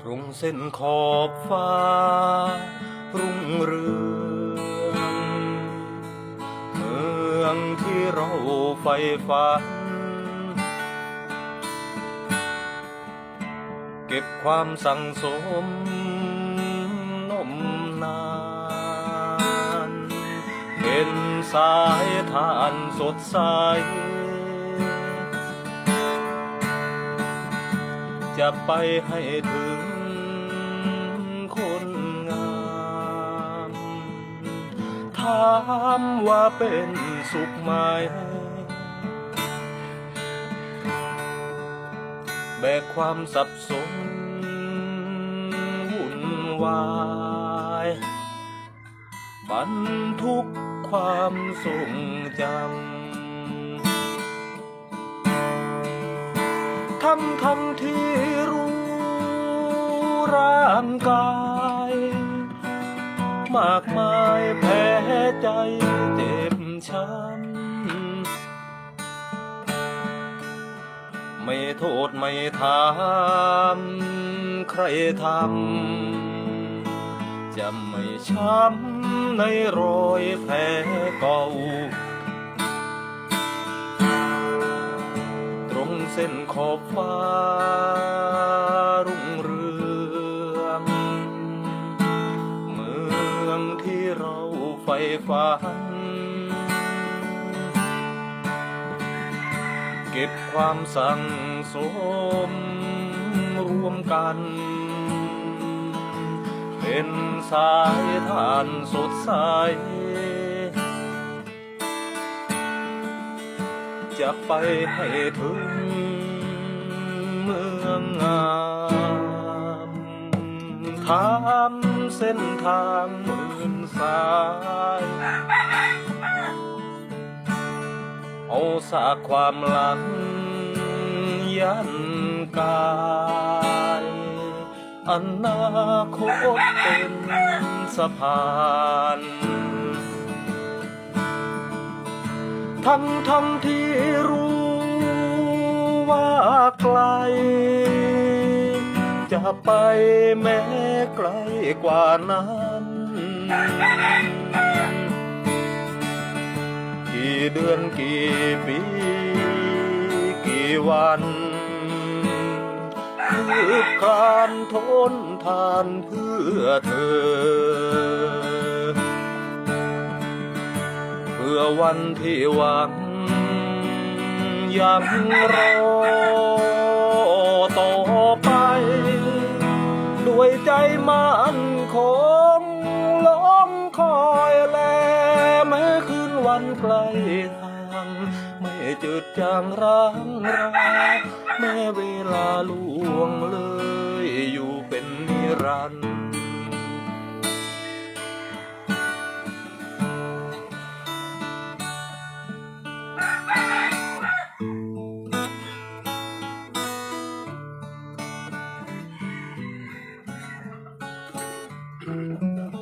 ตรงเส้นขอบฟ้า รุ่งเรืองเมืองที่เราไฟฝัน เก็บความสั่งสมนมนานเห็นสายทานสดใส จะไปให้ถึงคนงามถามว่าเป็นสุขไหมแบกความสับสนวุ่นวายบรรทุกความทรงจำ ทั้งทั้งที่ กาย มากมายแผลใจเจ็บช้ำไม่โทษไม่ถามใครทำจะไม่ช้ำในรอยแผลเก่าตรงเส้นขอบฟ้ารุ่งเรือง ใฝ่ฝัน เก็บความสั่งสมรวมกัน เป็นสายทานสดใส จะไปให้ถึงเมืองงามทำ เส้นทางหมื่นสาย เอาสากความหลังยันกายอนาคตเป็นสะพานทั้งทั้งที่รู้ว่าไกล จะไปแม้ไกลกว่านั้นกี่เดือนกี่ปี กี่วันคือการทนทานเพื่อเธอ เพื่อวันที่หวังยังรอต่อ ด้วยใจมันคงล้มคอยแลแม้คืนวันไกลทาง ไม่จืดจางร้างราแม้เวลาล่วงเลยอยู่เป็นนิรันดร์ ข